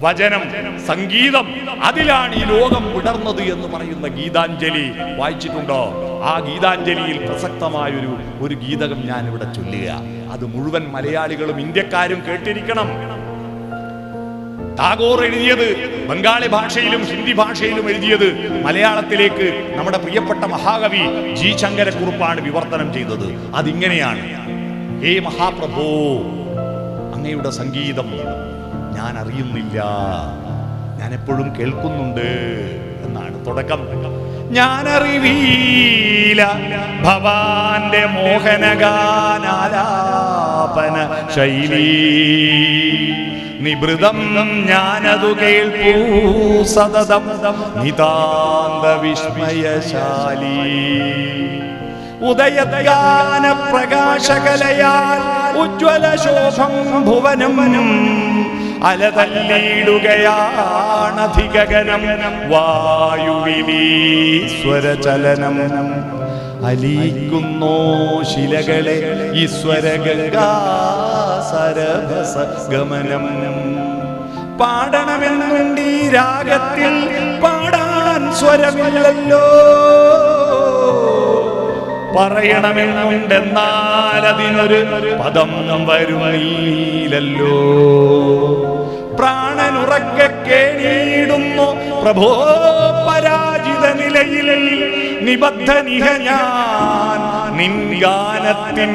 വചനം സംഗീതം അതിലാണ് ഈ ലോകം വിടർന്നത് എന്ന് പറയുന്ന ഗീതാഞ്ജലി വായിച്ചിട്ടുണ്ടോ? ആ ഗീതാഞ്ജലിയിൽ പ്രസക്തമായൊരു ഒരു ഗീതകം ഞാൻ ഇവിടെ ചൊല്ലുക. അത് മുഴുവൻ മലയാളികളും ഇന്ത്യക്കാരും കേട്ടിരിക്കണം. ടാഗോർ എഴുതിയത് ബംഗാളി ഭാഷയിലും ഹിന്ദി ഭാഷയിലും എഴുതിയത് മലയാളത്തിലേക്ക് നമ്മുടെ പ്രിയപ്പെട്ട മഹാകവി ജി ശങ്കരക്കുറുപ്പാണ് വിവർത്തനം ചെയ്തത്. അതിങ്ങനെയാണ്. ഹേ മഹാപ്രഭോ അങ്ങയുടെ സംഗീതം. ഞാൻ അറിയുന്നില്ല ഞാൻ എപ്പോഴും കേൾക്കുന്നുണ്ട് എന്നാണ് തുടക്കം. ഞാൻ അറിവീല ഭവാന്റെ മോഹനഗാനാലാപന ശൈലി. നിഭൃതം ഞാനതു കേൾപ്പൂ സതതം. നിതാന്ത വിസ്മയശാലി ഉദയഗാന പ്രകാശകലയാൽ ഉജ്വല ശോഭം ഭുവനം. അലതല്ലിടുകയാണധികനം വായുവിലീശ്വരചലനം അലിയിക്കുന്നോ ശിലകളെ ഈശ്വരഗംഗാസരഭസഗമനം ഗംഗാസരഭസ ഗമനം പാടണമെന്നുണ്ട് ഈ രാഗത്തിൽ പാടാൻ സ്വരമില്ലല്ലോ. പറയണമെന്നുണ്ടെന്നാൽ അതിനൊരു പദം വരുന്നില്ലല്ലോ പ്രഭോ പരാജിത നിലയിൽ നിബദ്ധനിഹ ഞാൻ നിൻ ഗാനത്തിൻ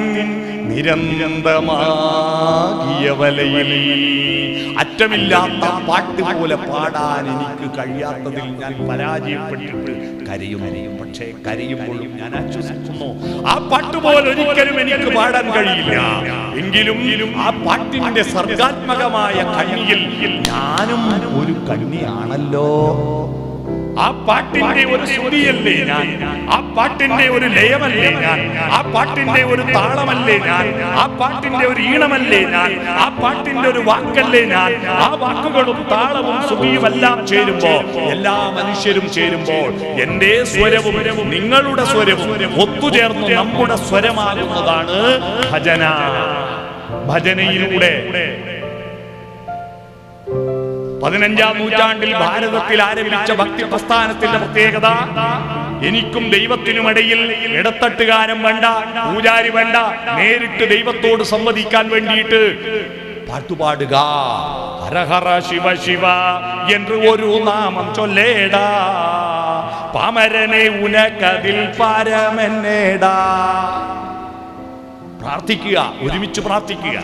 നിരന്തമാകിയ വലയിൽ. അറ്റമില്ലാത്ത പാട്ട് പോലെ പാടാൻ എനിക്ക് കഴിയാത്തതിൽ ഞാൻ പരാജയപ്പെട്ടിട്ട് കരയും. പക്ഷേ കരയുമ്പോഴും ഞാൻ ആശ്വസിക്കുന്നു. ആ പാട്ട് പോലെ ഒരിക്കലും എനിക്ക് പാടാൻ കഴിയില്ല. എങ്കിലും ആ പാട്ടിന്റെ സർഗാത്മകമായ കണ്ണിയിൽ ഞാനും ഒരു കണ്ണിയാണല്ലോ. ആ പാട്ടിന്റെ ഒരു ശ്രുതിയല്ലേ ഞാൻ? ആ പാട്ടിന്റെ ഒരു ലയമല്ലേ ഞാൻ? ആ പാട്ടിന്റെ ഒരു താളമല്ലേ ഞാൻ? ആ പാട്ടിന്റെ ഒരു ഈണമല്ലേ ഞാൻ? ആ പാട്ടിന്റെ ഒരു വാക്കല്ലേ ഞാൻ? ആ വാക്കുകളും താളവും സുഖിയുമെല്ലാം ചേരുമ്പോ എല്ലാ മനുഷ്യരും ചേരുമ്പോൾ എന്റെ സ്വരവും നിങ്ങളുടെ സ്വരവും ഒത്തുചേർന്ന് നമ്മുടെ സ്വരമാകുന്നതാണ് ഭജന. ഭജനയിലൂടെ പതിനഞ്ചാം നൂറ്റാണ്ടിൽ ഭാരതത്തിൽ ആരംഭിച്ച ഭക്തി പ്രസ്ഥാനത്തിന്റെ പ്രത്യേകത എനിക്കും ദൈവത്തിനും ഇടയിൽ ഇടത്തട്ടുകാരൻ വേണ്ട പൂജാരി വേണ്ട നേരിട്ട് ദൈവത്തോട് സംവദിക്കാൻ വേണ്ടിയിട്ട് പാട്ടുപാടുക. ഹരഹര ശിവ ശിവ എന്ന് ഒരു നാമം ചൊല്ലേടാ. പാമരനെ ഉനക്കതിൽ പാരമെന്നേടാ പ്രാർത്ഥിക്കുക ഒരുമിച്ച് പ്രാർത്ഥിക്കുക.